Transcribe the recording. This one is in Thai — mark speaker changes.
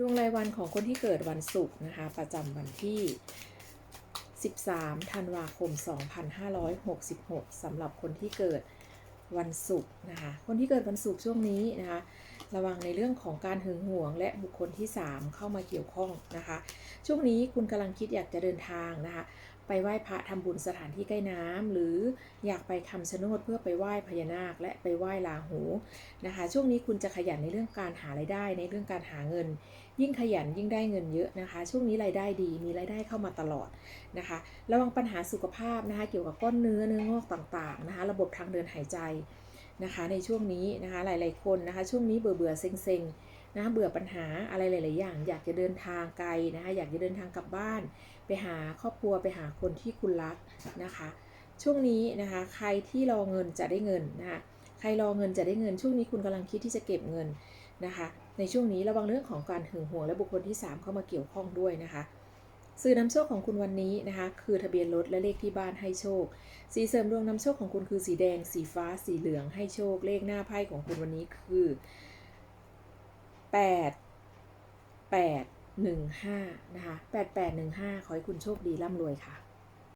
Speaker 1: ดวงรายวันของคนที่เกิดวันศุกร์นะคะ ประจำวันที่ 13 ธันวาคม 2566สำหรับคนที่เกิดวันศุกร์นะคะ คนที่เกิดวันศุกร์ช่วงนี้นะคะ ระวังในเรื่องของการหึงหวงและบุคคลที่ 3 เข้ามาเกี่ยวข้องนะคะ ช่วงนี้คุณกำลังคิดอยากจะเดินทางนะคะ ไปไหว้พระทำบุญสถานที่ใกล้น้ำหรืออยากไปคำชะโนดเพื่อไปไหว้พญานาค และไปไหว้ลาหูนะคะ ช่วงนี้คุณจะขยันในเรื่องการหารายได้ในเรื่องการหาเงิน ยิ่งขยันยิ่งได้เงินเยอะนะคะ ช่วงนี้รายได้ดีมีรายได้เข้ามาตลอดนะคะระวังปัญหาสุขภาพนะคะเกี่ยวกับก้อนเนื้อเนื้องอกต่างๆนะคะ ระบบทางเดินหายใจ นะคะในช่วงนี้นะคะหลาย ๆ คนนะคะช่วงนี้เบื่อเบื่อๆเซ็งเซ็งๆนะเบื่อปัญหาอะไรหลาย ๆ อย่าง อยากจะเดินทางไกลนะคะอยากจะเดินทางกลับบ้าน ไปหาครอบครัวไปหาคนที่คุณรักนะคะ ช่วงนี้นะคะใครที่รอเงินจะได้เงินนะคะใครรอเงินจะได้เงิน ช่วงนี้คุณกำลังคิดที่จะเก็บเงินนะคะ ในช่วงนี้ระวังเรื่องของการหึงหวงและบุคคลที่ 3 เข้ามาเกี่ยวข้องด้วยนะคะ สื่อนำโชคของคุณวันนี้นะคะ คือทะเบียนรถและเลขที่บ้านให้โชค สีเสริมดวงนำโชคของคุณคือสีแดง สีฟ้า สีเหลืองให้โชค เลขหน้าไพ่ของคุณวันนี้คือ 8 8 1 5 นะคะ 8 8 1 5 ขอให้คุณโชคดีร่ำรวยค่ะ